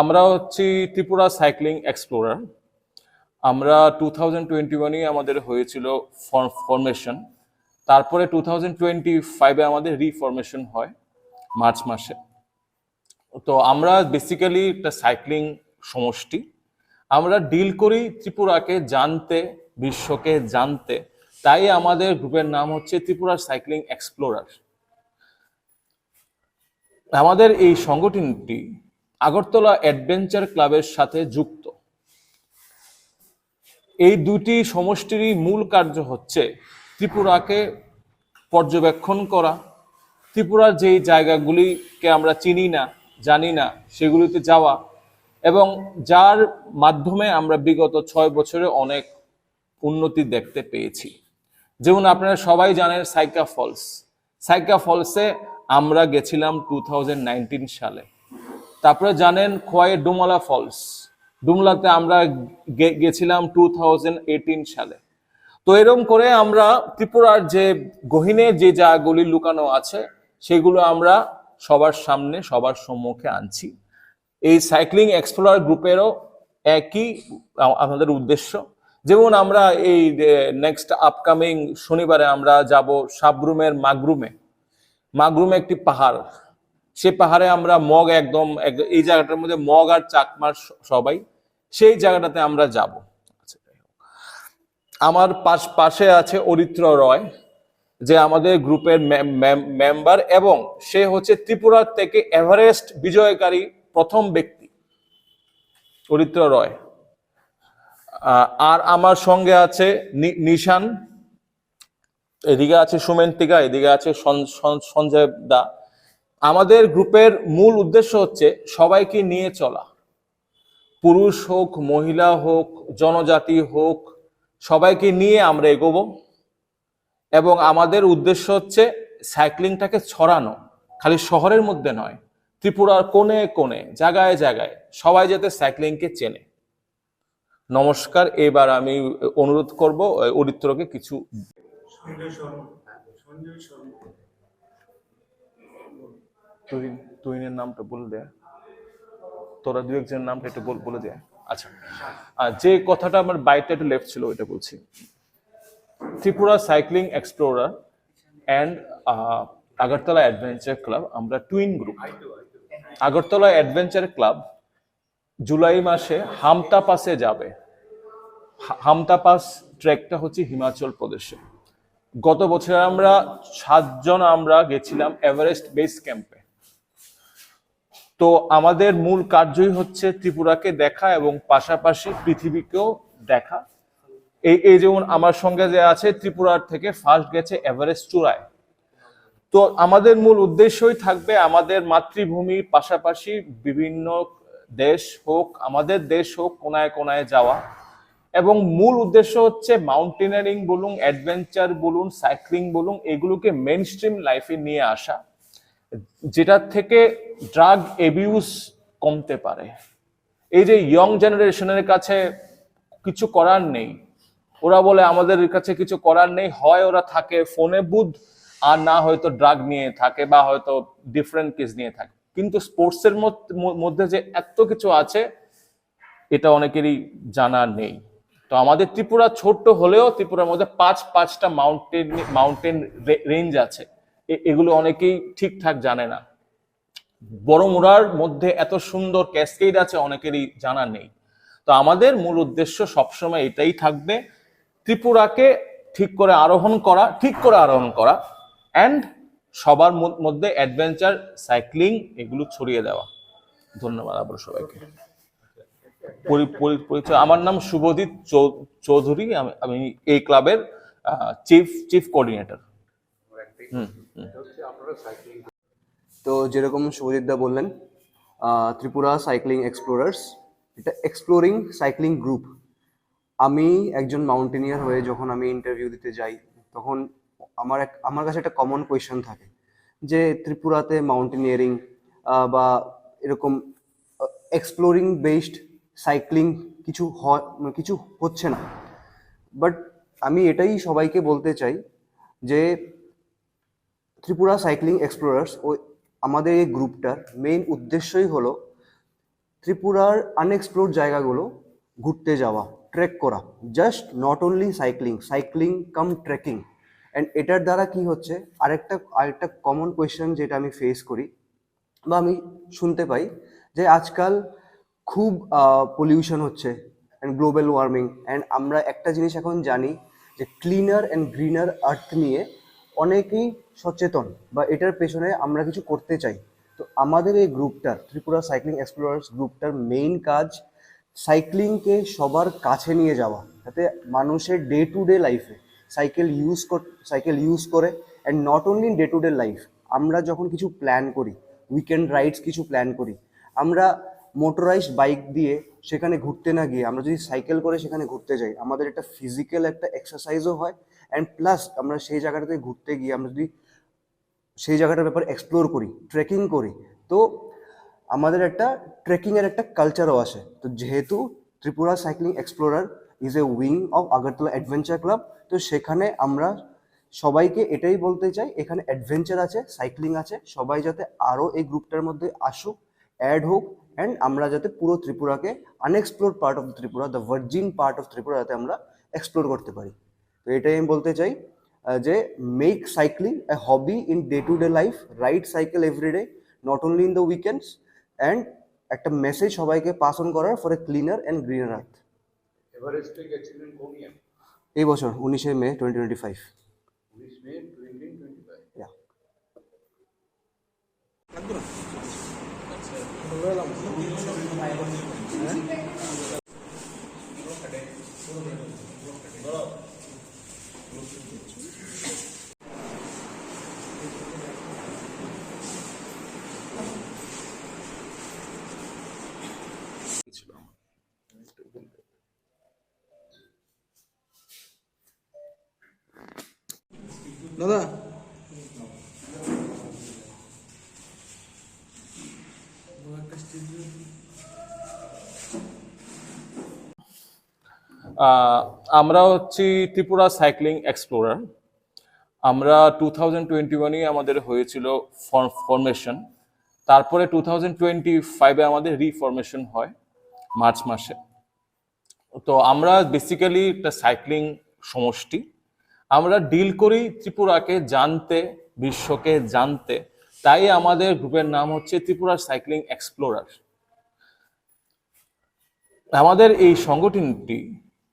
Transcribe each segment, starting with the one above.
আমরা হচ্ছি Tripura cycling explorer. আমরা টু থাউজেন্ড টোয়েন্টি আমাদের হয়েছিল ফরমেশন তারপরে টু থাউজেন্ড টোয়েন্টি ফাইভে আমাদের রিফরমেশন হয়, মার্চ মাসে। তো আমরা বেসিক্যালি একটা সাইক্লিং সমষ্টি। আমরা ডিল করি ত্রিপুরাকে জানতে, বিশ্বকে জানতে। তাই আমাদের গ্রুপের নাম হচ্ছে ত্রিপুরা সাইক্লিং এক্সপ্লোরার। আমাদের এই সংগঠনটি আগরতলা অ্যাডভেঞ্চার ক্লাবের সাথে যুক্ত। এই দুটি সমষ্টিরই মূল কার্য হচ্ছে ত্রিপুরাকে পর্যবেক্ষণ করা। ত্রিপুরার যেই জায়গাগুলিকে আমরা চিনি না, জানি না, সেগুলিতে যাওয়া এবং যার মাধ্যমে আমরা বিগত ছয় বছরে অনেক উন্নতি দেখতে পেয়েছি। যেমন আপনারা সবাই জানেন সাইকা ফলস। সাইকা ফলসে আমরা গেছিলাম টু সালে। তারপরে জানেন খোয়াই ডুমালা ফলস। ডুমলাতে আমরা গেছিলাম টু সালে। তো এরম করে আমরা ত্রিপুরার যে গহিনে যে জায়গাগুলি লুকানো আছে, সেগুলো আমরা সবার সামনে, সবার সম্মুখে আনছি। এই সাইক্লিং এক্সপ্লোরার গ্রুপেরও একই আমাদের উদ্দেশ্য। যেমন আমরা এই নেক্সট আপকামিং শনিবারে আমরা যাব সাবরুমের মাগরুমে। মাগরুমে একটি পাহাড়। সে পাহাড়ে আমরা মগ একদম এই জায়গাটার মধ্যে মগ আর চাকমার সবাই, সেই জায়গাটাতে আমরা যাব। আমার পাশ, পাশে আছে অরিত্র রয়, যে আমাদের গ্রুপের মেম্বার এবং সে হচ্ছে ত্রিপুরার থেকে এভারেস্ট বিজয়কারী প্রথম ব্যক্তি। অরিত্র রয়। আর আমার সঙ্গে আছে নিশান, এদিকে আছে সুমেন্তিকা, এদিকে আছে সঞ্জয় দা। আমাদের গ্রুপের মূল উদ্দেশ্য হচ্ছে সবাইকে নিয়ে চলা। পুরুষ হোক, মহিলা হোক, জনজাতি হোক, সবাইকে নিয়ে আমরা এগোবো। এবং আমাদের উদ্দেশ্য হচ্ছে সাইক্লিংটাকে ছড়ানো। খালি শহরের মধ্যে নয়, ত্রিপুরার কোণে কোণে, জায়গায় জায়গায় সবাই যাতে সাইক্লিংকে চেনে। নমস্কার এবার আমি অনুরোধ করব অরিত্রকে কিছু তুইনের নামটা বলে দে। তোরা দু একজনের নামটা একটু বল- বলে দে। আচ্ছা। আর যে কথাটা আমার বাইকটা একটু লেফট ছিল ওইটা বলছি। Tripura cycling explorer and Agartala adventure club আমরা twin group. Agartala adventure club July মাসে হামতা পাসে যাবে। হামতা পাস ট্রেকটা হচ্ছে হিমাচল প্রদেশে। গত বছর আমরা সাতজন আমরা গেছিলাম এভারেস্ট বেস ক্যাম্পে। তো আমাদের মূল কার্যই হচ্ছে ত্রিপুরাকে দেখা এবং পাশাপাশি পৃথিবীকেও দেখা। এই এই যেমন আমার সঙ্গে যে আছে, ত্রিপুরার থেকে ফার্স্ট গেছে এভারেস্ট চূড়ায়। তো আমাদের মূল উদ্দেশ্যই থাকবে আমাদের মাতৃভূমির পাশাপাশি বিভিন্ন দেশ হোক, আমাদের দেশ হোক, কোনায় কোনায় যাওয়া। এবং মূল উদ্দেশ্য হচ্ছে মাউন্টেনারিং বলুন, অ্যাডভেঞ্চার বলুন, সাইক্লিং বলুন, এগুলোকে মেন স্ট্রিম লাইফে নিয়ে আসা, যেটার থেকে ড্রাগ এবিউজ কমতে পারে। এই যে ইয়ং জেনারেশনের কাছে কিছু করার নেই, ওরা বলে আমাদের কাছে কিছু করার নেই, হয় ওরা থাকে ফোনে বুধ, আর না হয়তো ড্রাগ নিয়ে থাকে বা হয়তো ডিফারেন্ট কেস নিয়ে থাকে। কিন্তু স্পোর্টসের মধ্যে যে এত কিছু আছে, এটা অনেকেরই জানা নেই। তো আমাদের ত্রিপুরা ছোট্ট হলেও ত্রিপুরার মধ্যে পাঁচ, পাঁচটা মাউন্টেন মাউন্টেন রেঞ্জ আছে। এগুলো অনেকেই ঠিকঠাক জানে না। বড়মুড়ার মধ্যে এত সুন্দর ক্যাসকেড আছে, অনেকেরই জানা নেই। তো আমাদের মূল উদ্দেশ্য সবসময় এটাই থাকবে, ত্রিপুরাকে ঠিক করে আরোহণ করা, ঠিক করে আরোহণ করা অ্যান্ড সবার মধ্যে অ্যাডভেঞ্চার সাইক্লিং এগুলো ছড়িয়ে দেওয়া। ধন্যবাদ আবার সবাইকে। পরি- পরি- পরিচয়, আমার নাম শুভজিৎ চৌধুরী, আমি- এই ক্লাবের চিফ চিফ কোঅর্ডিনেটর তো যেরকম শুভজিৎদা বললেন ত্রিপুরা সাইক্লিং এক্সপ্লোরার্স এটা এক্সপ্লোরিং সাইক্লিং গ্রুপ আমি একজন মাউন্টেনিয়ার হয়ে যখন আমি ইন্টারভিউ দিতে যাই, তখন আমার এক, আমার কাছে একটা কমন কোয়েশ্চেন থাকে, যে ত্রিপুরাতে মাউন্টেনিয়ারিং বা এরকম এক্সপ্লোরিং বেসড সাইক্লিং কিছু হয় কিছু হচ্ছে না। বাট আমি এটাই সবাইকে বলতে চাই যে ত্রিপুরা সাইক্লিং এক্সপ্লোরার্স ও আমাদের এই গ্রুপটার মেইন উদ্দেশ্যই হলো ত্রিপুরার আনএক্সপ্লোর জায়গাগুলো ঘুরতে যাওয়া ট্রেক করা। Just not only cycling cycling cum trekking and এটার দ্বারা কি হচ্ছে? আরেকটা আরেকটা কমন কোয়েশ্চেন যেটা আমি ফেস করি বা আমি শুনতে পাই যে আজকাল খুব পলিউশন হচ্ছে অ্যান্ড গ্লোবাল ওয়ার্মিং অ্যান্ড আমরা একটা জিনিস এখন জানি যে ক্লিনার অ্যান্ড গ্রিনার আর্থ নিয়ে অনেকেই সচেতন বা এটার পেছনে আমরা কিছু করতে চাই। তো আমাদের এই গ্রুপটার, ত্রিপুরা সাইক্লিং এক্সপ্লোরার্স গ্রুপটার মেইন কাজ সাইক্লিংকে সবার কাছে নিয়ে যাওয়া। যাতে মানুষের ডে টু ডে লাইফে সাইকেল ইউজ সাইকেল ইউজ করে and not only in day to day life আমরা যখন কিছু প্ল্যান করি উইকেন্ড রাইডস কিছু প্ল্যান করি, আমরা মোটরাইজড বাইক দিয়ে সেখানে ঘুরতে না গিয়ে, আমরা যদি সাইকেল করে সেখানে ঘুরতে যাই, আমাদের একটা ফিজিক্যাল একটা এক্সারসাইজও হয় অ্যান্ড প্লাস আমরা সেই জায়গাটাতে ঘুরতে গিয়ে, আমরা যদি সেই জায়গাটার ব্যাপারে এক্সপ্লোর করি ট্রেকিং করি, তো আমাদের একটা ট্রেকিংয়ের একটা কালচারও আসে। তো যেহেতু Tripura cycling explorer is a wing of Agartala adventure club তো সেখানে আমরা সবাইকে এটাই বলতে চাই, এখানে অ্যাডভেঞ্চার আছে সাইক্লিং আছে, সবাই যাতে আরও এই গ্রুপটার মধ্যে আসুক অ্যাড হোক অ্যান্ড আমরা যাতে পুরো ত্রিপুরাকে unexplore part of Tripura the virgin part of Tripura যাতে আমরা এক্সপ্লোর করতে পারি। তো এটাই আমি বলতে চাই যে make cycling a hobby in day to day life ride cycle everyday not only in the weekends and একটা মেসেজ সবাইকে পাস অন করার for a cleaner and greener earth এভারেস্টে গেছিলেন কোন ইয়ার? এই বছর উনিশে মে টোয়েন্টি টোয়েন্টি ফাইভ উনিশ মে টোয়েন্টি টোয়েন্টি ফাইভ আমরা হচ্ছি ত্রিপুরা সাইক্লিং এক্সপ্লোরার। আমরা টু থাউজেন্ড টোয়েন্টি আমাদের হয়েছিল ফরমেশন তারপরে টু থাউজেন্ড টোয়েন্টি ফাইভে আমাদের রিফরমেশন হয়, মার্চ মাসে। তো আমরা বেসিক্যালি একটা সাইক্লিং সমষ্টি। আমরা ডিল করি ত্রিপুরাকে জানতে, বিশ্বকে জানতে। তাই আমাদের গ্রুপের নাম হচ্ছে ত্রিপুরা সাইক্লিং এক্সপ্লোরার। আমাদের এই সংগঠনটি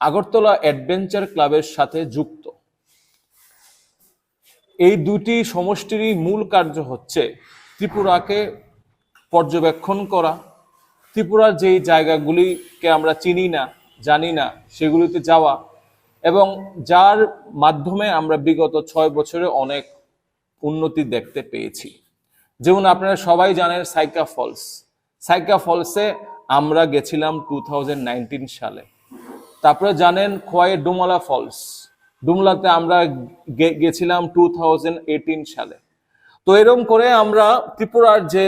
আগরতলা অ্যাডভেঞ্চার ক্লাবের সাথে যুক্ত। এই দুটি সমষ্টিরই মূল কার্য হচ্ছে ত্রিপুরাকে পর্যবেক্ষণ করা। ত্রিপুরার যেই জায়গাগুলিকে আমরা চিনি না, জানি না, সেগুলিতে যাওয়া এবং যার মাধ্যমে আমরা বিগত ছয় বছরে অনেক উন্নতি দেখতে পেয়েছি। যেমন আপনারা সবাই জানেন সাইকা ফলস। সাইকা ফলসে আমরা গেছিলাম টু সালে। তারপরে জানেন খোয়াই ডুমালা ফলস। ডুমলাতে আমরা গেছিলাম টু সালে। তো এরকম করে আমরা ত্রিপুরার যে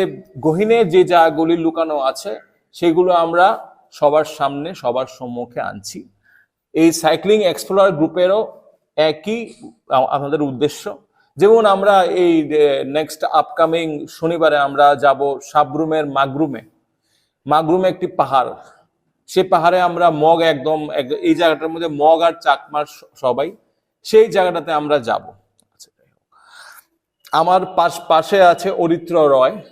গহিনে যে জায়গাগুলি লুকানো আছে, সেগুলো আমরা সবার সামনে, সবার সম্মুখে আনছি। এই সাইক্লিং এক্সপ্লোরার গ্রুপেরও একই আমাদের উদ্দেশ্য। যেমন আমরা এই নেক্সট আপকামিং শনিবারে আমরা যাব সাবরুমের মাগরুমে। মাগরুমে একটি পাহাড়। সে পাহাড়ে আমরা মগ একদম, এক- এই জায়গাটার মধ্যে মগ আর চাকমার সবাই, সেই জায়গাটাতে আমরা যাব। আমার পাশ, পাশে আছে অরিত্র রয়,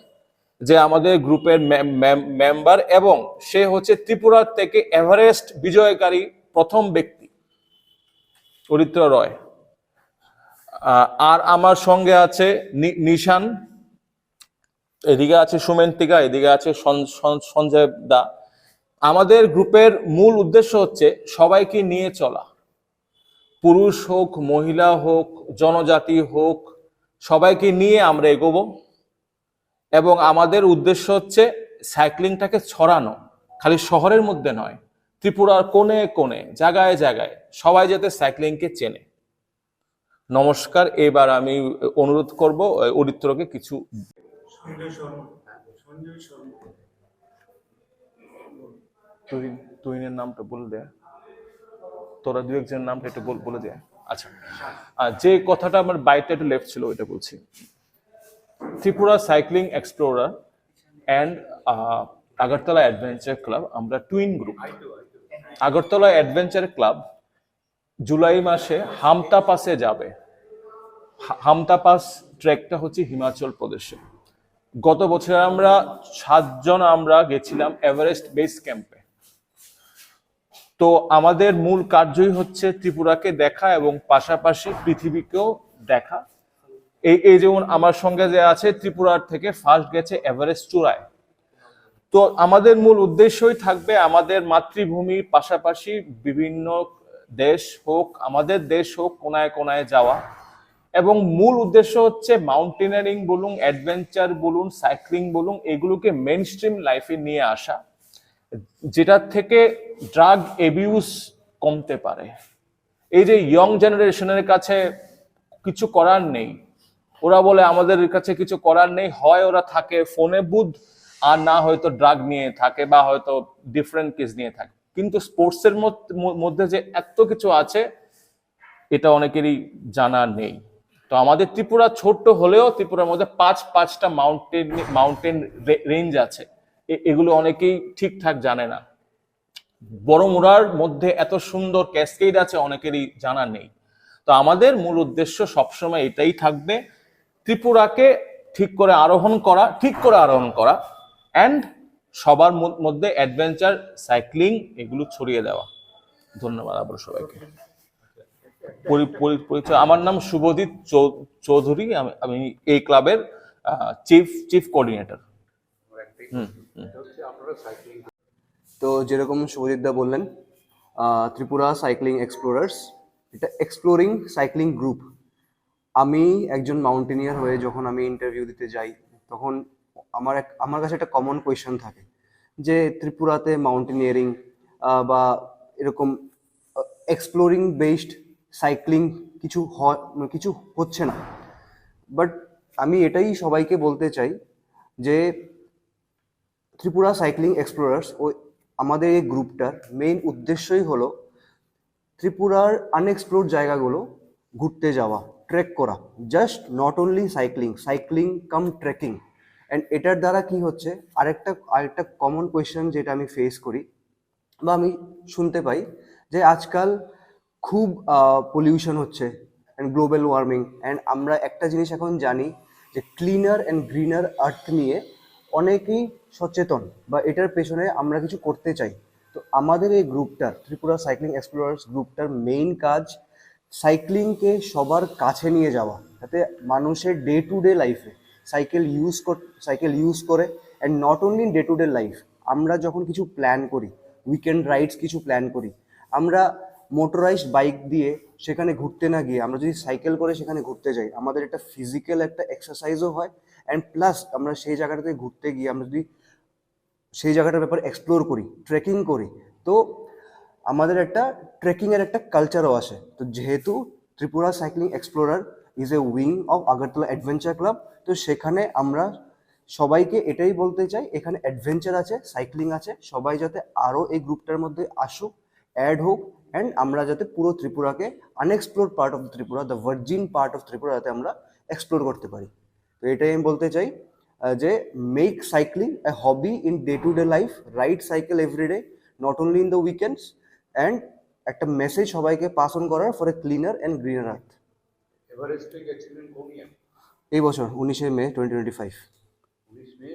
যে আমাদের গ্রুপের মেম্বার, এবং সে হচ্ছে ত্রিপুরা থেকে এভারেস্ট বিজয়কারী প্রথম ব্যক্তি, অরিত্র রয়। আর আমার সঙ্গে আছে নিশান, এদিকে আছে সুমেন্তিকা, এদিকে আছে সঞ্জয় দা। আমাদের গ্রুপের মূল উদ্দেশ্য হচ্ছে সবাইকে নিয়ে চলা। পুরুষ হোক, মহিলা হোক, জনজাতি হোক, সবাইকে নিয়ে আমরা এগোবো এবং আমাদের উদ্দেশ্য হচ্ছে সাইক্লিংটাকে ছড়ানো, খালি শহরের মধ্যে নয়, ত্রিপুরার কোণে কোণে, জায়গায় জায়গায় সবাই যাতে সাইক্লিংকে চেনে। নমস্কার, এবার আমি অনুরোধ করব অরিত্রকে কিছু সঞ্জয় শর্মা। তুই তুইনের নামটা বলে দে। তোরা দু একজনের নামটা একটু বলে দে। আচ্ছা। আর যে কথাটা আমার বাইকটা একটু লেফট ছিল ওইটা বলছি। Tripura cycling explorer and Agartala adventure club আমরা twin group Agartala adventure club July মাসে হামতা পাসে যাবে। হামতা পাস ট্রেকটা হচ্ছে হিমাচল প্রদেশে। গত বছর আমরা সাতজন আমরা গেছিলাম এভারেস্ট বেস ক্যাম্পে। তো আমাদের মূল কার্যই হচ্ছে ত্রিপুরাকে দেখা এবং পাশাপাশি পৃথিবীকেও দেখা। এই এই যেমন আমার সঙ্গে যে আছে, ত্রিপুরার থেকে ফার্স্ট গেছে এভারেস্ট চূড়ায়। তো আমাদের মূল উদ্দেশ্যই থাকবে আমাদের মাতৃভূমির পাশাপাশি বিভিন্ন দেশ হোক, আমাদের দেশ হোক কোনায় কোনায় যাওয়া। এবং মূল উদ্দেশ্য হচ্ছে মাউন্টেনারিং বলুন অ্যাডভেঞ্চার বলুন সাইক্লিং বলুন, এগুলোকে মেন স্ট্রিম লাইফে নিয়ে আসা। যেটার থেকে ড্রাগ এবিউজ কমতে পারে। এই যে ইয়ং জেনারেশনের কাছে কিছু করার নেই। ওরা বলে, আমাদের কাছে কিছু করার নেই। হয় ওরা থাকে ফোনে বুধ, আর না হয়তো ড্রাগ নিয়ে থাকে বা হয়তো ডিফারেন্ট কেস নিয়ে থাকে। কিন্তু স্পোর্টসের মধ্যে যে এত কিছু আছে, এটা অনেকেরই জানা নেই। তো আমাদের ত্রিপুরা ছোট্ট হলেও ত্রিপুরার মধ্যে পাঁচ, পাঁচটা মাউন্টেন মাউন্টেন রেঞ্জ আছে। এগুলো অনেকেই ঠিকঠাক জানে না। বড়মুড়ার মধ্যে এত সুন্দর ক্যাসকেড আছে অনেকেরই জানা নেই। তো আমাদের মূল উদ্দেশ্য সবসময় এটাই থাকবে, ত্রিপুরাকে ঠিক করে আরোহণ করা, ঠিক করে আরোহণ করা অ্যান্ড সবার মধ্যে অ্যাডভেঞ্চার সাইক্লিং এগুলো ছড়িয়ে দেওয়া। ধন্যবাদ আবার সবাইকে। পরি- পরি- পরিচয়, আমার নাম চৌ- চৌধুরী, আমি- এই ক্লাবের চিফ চিফ কোঅর্ডিনেটর আমার সাইক্লিং তো যেরকম শুভজিৎদা বললেন ত্রিপুরা সাইক্লিং এক্সপ্লোরার্স এটা এক্সপ্লোরিং সাইক্লিং গ্রুপ আমি একজন মাউন্টেনিয়ার হয়ে যখন আমি ইন্টারভিউ দিতে যাই তখন আমার এক আমার কাছে একটা কমন কোয়েশ্চেন থাকে যে ত্রিপুরাতে মাউন্টেনিয়ারিং বা এরকম এক্সপ্লোরিং বেসড সাইক্লিং কিছু হয় কিছু হচ্ছে না। বাট আমি এটাই সবাইকে বলতে চাই যে ত্রিপুরা সাইক্লিং এক্সপ্লোরার্স ও আমাদের এই গ্রুপটার মেইন উদ্দেশ্যই হলো ত্রিপুরার আনএক্সপ্লোর জায়গাগুলো ঘুরতে যাওয়া ট্রেক করা। Just not only cycling cycling cum trekking and এটার দ্বারা কি হচ্ছে? আরেকটা আরেকটা কমন কোয়েশ্চেন যেটা আমি ফেস করি বা আমি শুনতে পাই যে আজকাল খুব পলিউশন হচ্ছে অ্যান্ড গ্লোবাল ওয়ার্মিং অ্যান্ড আমরা একটা জিনিস এখন জানি যে ক্লিনার অ্যান্ড গ্রিনার আর্থ নিয়ে অনেকেই সচেতন বা এটার পেছনে আমরা কিছু করতে চাই। তো আমাদের এই গ্রুপটার, ত্রিপুরা সাইক্লিং এক্সপ্লোরার্স গ্রুপটার মেইন কাজ সাইক্লিংকে সবার কাছে নিয়ে যাওয়া। যাতে মানুষের ডে টু ডে লাইফে সাইকেল ইউজ সাইকেল ইউজ করে and not only day to day life আমরা যখন কিছু প্ল্যান করি উইকেন্ড রাইডস কিছু প্ল্যান করি, আমরা মোটরাইজড বাইক দিয়ে সেখানে ঘুরতে না গিয়ে আমরা যদি সাইকেল করে সেখানে ঘুরতে যাই, আমাদের একটা ফিজিক্যাল একটা এক্সারসাইজও হয় অ্যান্ড প্লাস আমরা সেই জায়গাটাতে ঘুরতে গিয়ে আমরা যদি সেই জায়গাটার ব্যাপারে এক্সপ্লোর করি ট্রেকিং করি, তো আমাদের একটা ট্রেকিংয়ের একটা কালচারও আসে। তো যেহেতু Tripura cycling explorer is a wing of Agartala adventure club তো সেখানে আমরা সবাইকে এটাই বলতে চাই, এখানে অ্যাডভেঞ্চার আছে সাইক্লিং আছে, সবাই যাতে আরও এই গ্রুপটার মধ্যে আসুক অ্যাড হোক অ্যান্ড আমরা যাতে পুরো ত্রিপুরাকে unexplore part of Tripura the virgin part of Tripura যাতে আমরা এক্সপ্লোর করতে পারি। তো এটাই আমি বলতে চাই যে make cycling a hobby in day to day life ride cycle everyday not only in the weekends and একটা মেসেজ সবাইকে পাস অন করার for a cleaner and greener earth এই বছর উনিশে মে টোয়েন্টি টোয়েন্টি ফাইভ উনিশ মে